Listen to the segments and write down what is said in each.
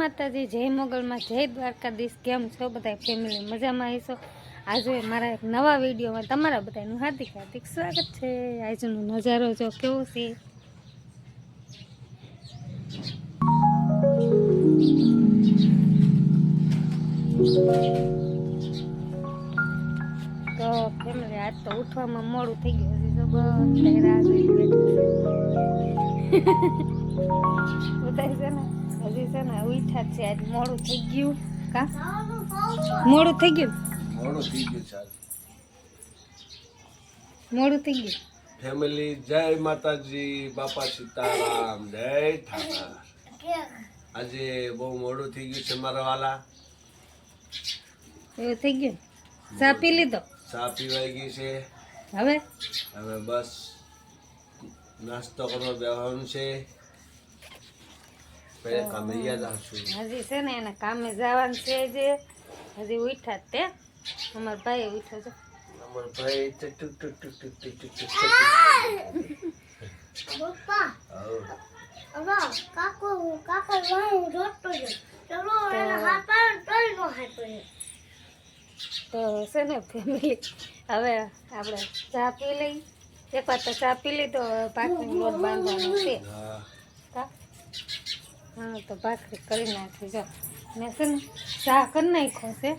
માતાજી, જય મોગલમાં, જય દ્વારકાધીશ, કેમ છો બધા ફેમિલી મજામાં આવીશો આજે મારા એક નવા વિડીયોમાં તમારા બધાનું હાર્દિક હાર્દિક સ્વાગત છે. આજનો નજારો જો કેવો છે? તો ફેમિલી આજ તો ઉઠવામાં મોડું થઈ ગયું હજી તો બધા છે ને? હજી છે ને ઉઠા છે. આજ મોડું થઈ ગયું. કા? મોડું થઈ ગયું? મોડું થઈ ગયું છે મોડું થઈ ગયું? ફેમિલી જય માતાજી બાપા સીતારામ જય ઠાકર આજે બહુ મોડું થઈ ગયું છે મારા વાલા. એવું થઈ ગયું? ચા પી લીધો? ચા પીવાઈ ગઈ છે. હવે? હવે બસ નાસ્તો કરવા બેહવાનું છે. હજી છે ને એને કામે જવાનું છે જે હજી ઉઠા તે અમાર ભાઈ ઉઠ્યો તો છે ને ફેમિલી હવે આપણે ચા પી લઈ એક વાર તો ચા પી લીધો પાકની લોટ બાંધવાનું છે હા, તો ભાખરી કરી નાખી. જો, મેં છે ને ચા કરી નાખ્યો છે.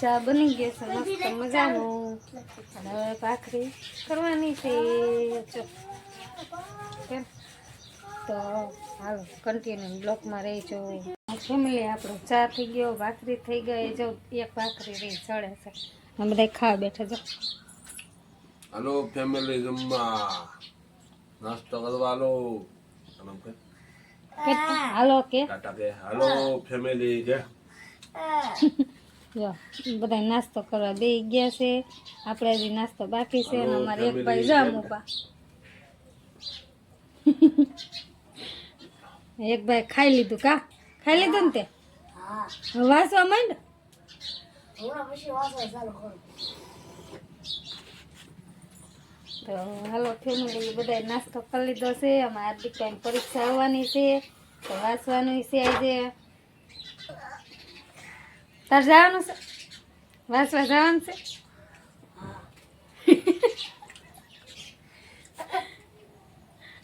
ચા બની ગઈ છે, મસ્ત મજાનું. હવે ભાખરી કરવાની છે. કેમ? તો હાલો કન્ટિન્યુ બ્લોકમાં રહીજો. ફેમિલી, આપણો ચા થઈ ગયો, ભાખરી થઈ ગઈ. જો, એક ભાખરી રહી, ચડે છે. અમે બધા ખાવા બેઠા જો હલો, ફેમિલી, જમવા. નાસ્તો કરવા હાલો આમ કે કેટલા હાલો કે ટાટા કે હાલો ફેમિલી જય જો બધા નાસ્તો કરવા બે ગયા છે. આપણે હજી નાસ્તો બાકી છે અને અમારે એક ભાઈ જા મૂપા એક ભાઈ ખાઈ લીધું કા? ખાઈ લીધું ને તે? વાંચવા માંડ તો હાલો ફેમિલી બધા નાસ્તો કરી લીધો છે. અમારે હાર્દિક ટાઈમ પરીક્ષા આવવાની છે તો વાંચવાનું છે આજે. તાર જવાનું છે? વાંચવા જવાનું છે?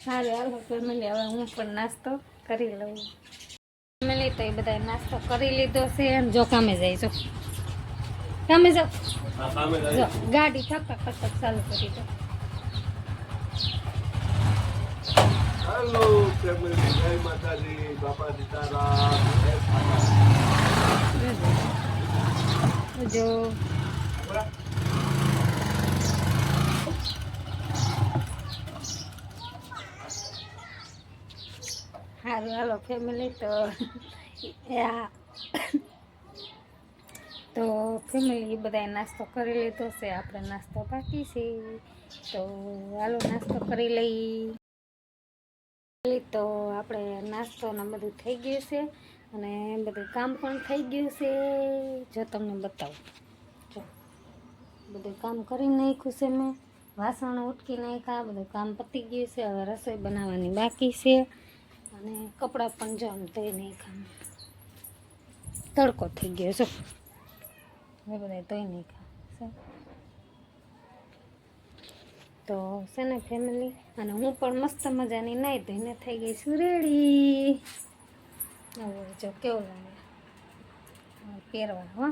સારું હાલો ફેમિલી હવે હું પણ નાસ્તો કરી લઉં. ફેમિલી તો એ બધા નાસ્તો કરી લીધો છે. અને જો કામે જાય છો કામે જાઓ. જો ગાડી થકા ઠક ચાલુ કરી દો. હાલો ફેમિલી જય માતાજી બાપા સીતારામ જય ઠાકર. જો સારું હાલો ફેમિલી તો આ તો ફેમિલી બધાએ નાસ્તો કરી લીધો છે આપણે નાસ્તો બાકી છે તો હાલો નાસ્તો કરી લઈ તો આપણે નાસ્તો ને બધું થઈ ગયું છે અને બધું કામ પણ થઈ ગયું છે. જો તમને બતાવું. બધું કામ કરી નાખ્યું છે મેં. વાસણ ઉટકી નાખ્યા બધું કામ પતી ગયું છે. હવે રસોઈ બનાવવાની બાકી છે. અને કપડાં પણ જો આમ ધોઈ નાખ્યા. તડકો થઈ ગયો છે. એ બધા ધોઈ નાખ્યા તો છે ને ફેમિલી અને હું પણ મસ્ત મજાની નાહી ધોઈને થઈ ગઈ છું રેડી હવે જો કેવું લાગે? પહેરવા હો.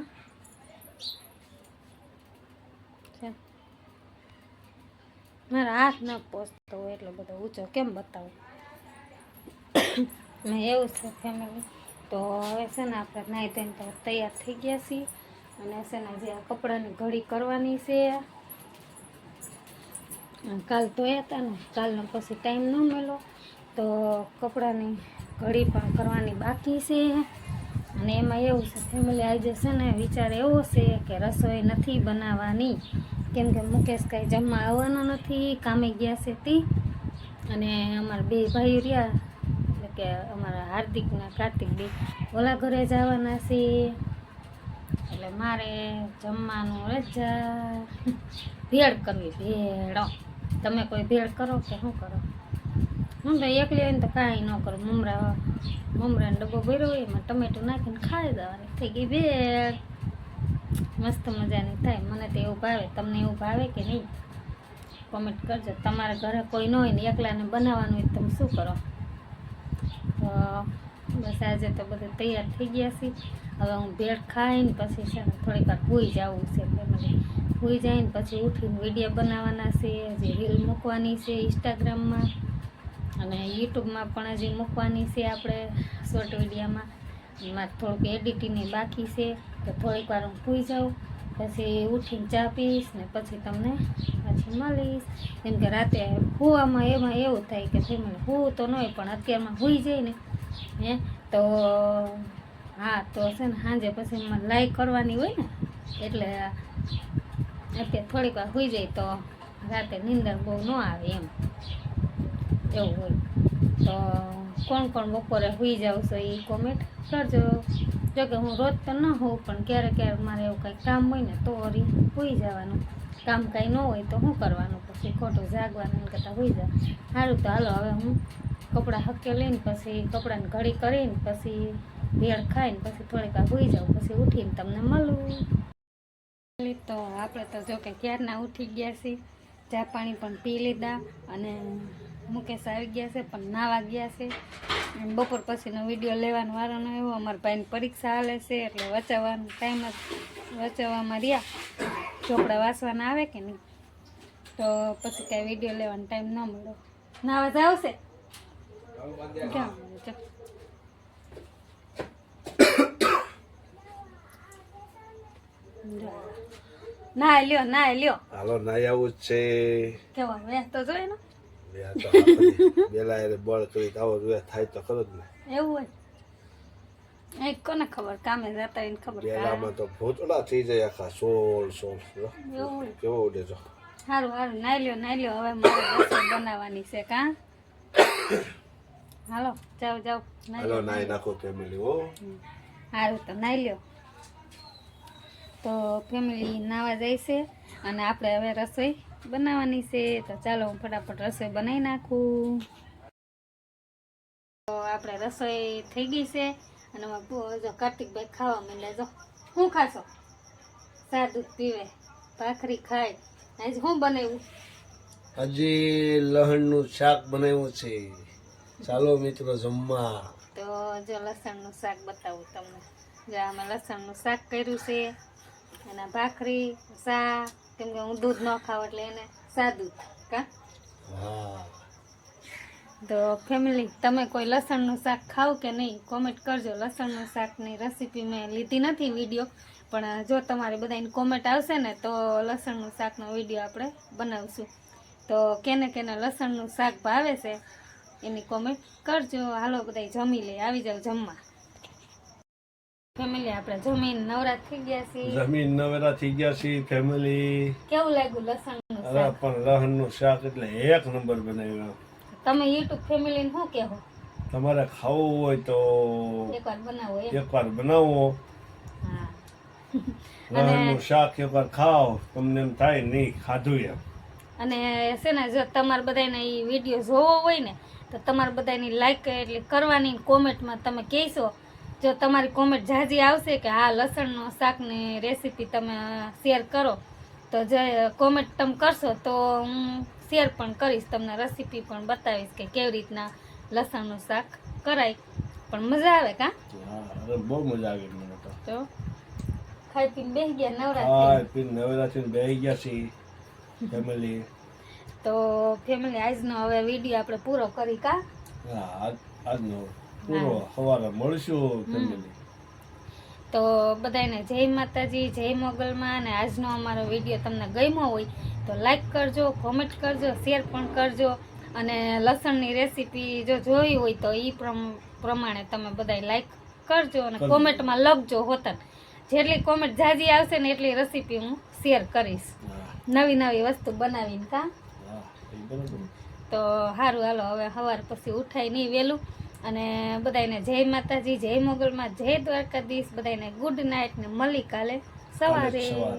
મારા હાથ ન પહોંચતો હોય એટલો બધો ઊંચો કેમ બતાવું? એવું છે ફેમિલી તો હવે છે ને આપણે નાહી ધોઈને તૈયાર થઈ ગયા છીએ. અને છે ને જે કપડાની ઘડી કરવાની છે. કાલ ધોયા હતા ને, કાલનો પછી ટાઈમ ન મળ્યો. તો કપડાની ઘડી પણ કરવાની બાકી છે. અને એમાં એવું છે ફેમિલી આજે છે ને, વિચાર એવો છે કે રસોઈ નથી બનાવવાની. કેમ કે મુકેશ કાંઈ જમવા આવવાનો નથી, કામે ગયા છે તે. અને અમારા બે ભાઈ રહ્યા, એટલે કે અમારા હાર્દિકના કાર્તિક બે, ઓલા ઘરે જવાના છે. એટલે મારે જમવાનું રજા, ભેળ કરવી ભેળ. તમે કોઈ ભેળ કરો કે શું કરો? હં તો એકલી હોય ને તો કાંઈ ન કરો. મમરા, મમરાનો ડબ્બો ભર્યો હોય એમાં ટમેટું નાખીને ખાઈ દેવાની. થઈ ગઈ ભેળ. મસ્ત મજાની થાય. મને તો એવું ભાવે. તમને એવું ભાવે કે નહીં? કોમેન્ટ કરજો. તમારા ઘરે કોઈ ન હોય ને એકલાને બનાવવાનું હોય તમે શું કરો? તો બસ આજે તો બધું તૈયાર થઈ ગયા છે હવે હું ભેળ ખાઈને પછી છે ને થોડીક વાર ભૂઈ જવું છે ફેમિલી ભૂઈ જઈને પછી ઉઠીને વીડિયો બનાવવાના છે હજી રીલ મૂકવાની છે ઇન્સ્ટાગ્રામમાં અને યુટ્યુબમાં પણ હજી મૂકવાની છે આપણે શોર્ટ વિડીયામાં. મારે થોડુંક એડિટિંગની બાકી છે, તો થોડીક વાર હું ભૂઈ જાઉં, પછી ઉઠીને ચા પીશ ને પછી તમને પાછી મળીશ. કેમ કે રાતે હોવામાં એમાં એવું થાય કે ફેમિલી હું તો ન હોય, પણ અત્યારમાં હુઈ જાય ને હે? તો હા, તો છે ને સાંજે પછી મને લાઈક કરવાની હોય ને, એટલે અત્યારે થોડીક વાર હોઈ જાય તો રાતે નિંદર બહુ ન આવે એમ. એવું હોય. તો કોણ કોણ બપોરે હોઈ જાવ છો એ કોમેન્ટ કરજો. જો કે હું રોજ તો ન હોઉં, પણ ક્યારેક ક્યારેક મારે એવું કંઈક કામ હોય ને, તો રી હોઈ જવાનું. કામ કાંઈ ન હોય તો શું કરવાનું? પછી ખોટું જાગવાનું કરતાં હોઈ જાવ. સારું તો હાલો, હવે હું કપડાં હકે લઈને પછી કપડાને ઘડી કરીને પછી ભેળ ખાઈને પછી થોડીક વાર હુઈ જાઉં, પછી ઉઠીને તમને મળું. તો આપણે તો જો કે ક્યારના ઉઠી ગયા છીએ, ચા પાણી પણ પી લીધા અને મુકેશ આવી ગયા છે પણ નાવા ગયા છે. બપોર પછીનો વીડિયો લેવાનો વારો ન એવો અમારા ભાઈની પરીક્ષા હાલે છે એટલે વચાવવાનો ટાઈમ જ, વચાવવામાં રહ્યા. ચોપડા વાંચવાના આવે કે નહીં? તો પછી કાંઈ વીડિયો લેવાનો ટાઈમ ન મળ્યો. નાવા જ આવશે? ના લ્યો ના લ્યો. હાલો ના આવું છે. કેવો વેસ તો જોઈએ ને. બેલા એને બળ કરી આવો થાય તો ખરો જ ને. એવું હોય. એ કોને ખબર? કામે જતા એને ખબર બેલામાં તો ભૂતળા થઈ જાય આખા સોળ સોળ. કેવો ઉડે સારું સારું નાઈ લ્યો નાઈ લ્યો. હવે મારે બનાવવાની છે કા. હાલો જાઓ જાઓ. હાલો નાઈ નાખો ફેમિલી ઓ સારું તો નાઈ લ્યો. તો ફેમિલી નાવા જાય છે અને આપણે હવે રસોઈ બનાવવાની છે. તો ચાલો હું ફટાફટ રસોઈ બનાવી નાખું. તો આપણે રસોઈ થઈ ગઈ છે અને જો કાર્તિકભાઈ ખાવા માંડ્યા. જો શું ખાશો? સાદું દૂધ પીવે ભાખરી ખાય. આજે શું બનાવ્યું? હજી લહણનું શાક બનાવ્યું છે. ચાલો મિત્રો જમવા. તો જો લસણનું શાક બતાવું તમને. જો અમે લસણનું શાક કર્યું છે અને ભાખરી ચા કેમ કે હું દૂધ ન ખાવ એટલે એને સાદું કા? હા. તો ફેમિલી તમે કોઈ લસણનું શાક ખાવ કે નહીં કોમેન્ટ કરજો. લસણનું શાકની રેસીપી મેં લીધી નથી વીડિયો પણ જો તમારે બધાની કોમેન્ટ આવશે ને તો લસણનું શાકનો વીડિયો આપણે બનાવશું. તો કેને કેને લસણનું શાક ભાવે છે એની કોમેન્ટ કરજો. હાલો બધા જમી લે. આવી જાવ જમવા. ફેમિલી આપણે જમીન નવરા થઈ ગયા છીએ જમીન નવરા થઈ ગયા છે ફેમિલી કેવું લાગ્યું લસણ અરે પણ લહણનું શાક એટલે એક નંબર બનાવ્યો. તમે યુટ્યુબ ફેમિલીને શું કહેવો? તમારે ખાવું હોય તો એકવાર બનાવો એક એકવાર બનાવો. લહણનું શાક એકવાર ખાઓ. તમને એમ થાય નહીં ખાધું એમ. અને છે ને જો તમારે બધાને એ વીડિયો જોવો હોય ને તો તમારે બધાની લાઈક એટલે કરવાની કોમેન્ટમાં તમે કહેશો. જો તમારી કોમેન્ટ જાજી આવશે કે હા લસણનું શાકની રેસીપી તમે શેર કરો તો જે કોમેન્ટ તમે કરશો તો હું શેર પણ કરીશ તમને રેસીપી પણ બતાવીશ કે કેવી રીતના લસણનું શાક કરાય. પણ મજા આવે કા? બહુ મજા આવે મને તો. ખાઈ પીને બેસી ગયા નવરાત્રી. હા પીને નવરાત્રી બેસી ગયા છે ફેમિલી તો ફેમિલી આજનો હવે વીડિયો આપણે પૂરો કરી કા? આજનો પૂરો સવારે મળશું ફેમિલી તો બધાને જય માતાજી જય મોગલમાં અને આજનો અમારો વીડિયો તમને ગમ્યો હોય તો લાઈક કરજો કોમેન્ટ કરજો શેર પણ કરજો અને લસણની રેસીપી જો જોઈ હોય તો એ પ્રમાણે તમે બધા લાઈક કરજો અને. કોમેન્ટમાં લખજો હોતન. જેટલી કોમેન્ટ જાજી આવશે ને એટલી રેસીપી હું શેર કરીશ. નવી નવી વસ્તુ બનાવીને કા? તો સારું હાલો હવે સવાર પછી ઉઠાય નહીં વહેલું અને બધાને જય માતાજી જય મોગલમાં જય દ્વારકાધીશ. બધાને ગુડ નાઇટ ને મળી કાલે. સવારે. સવારે.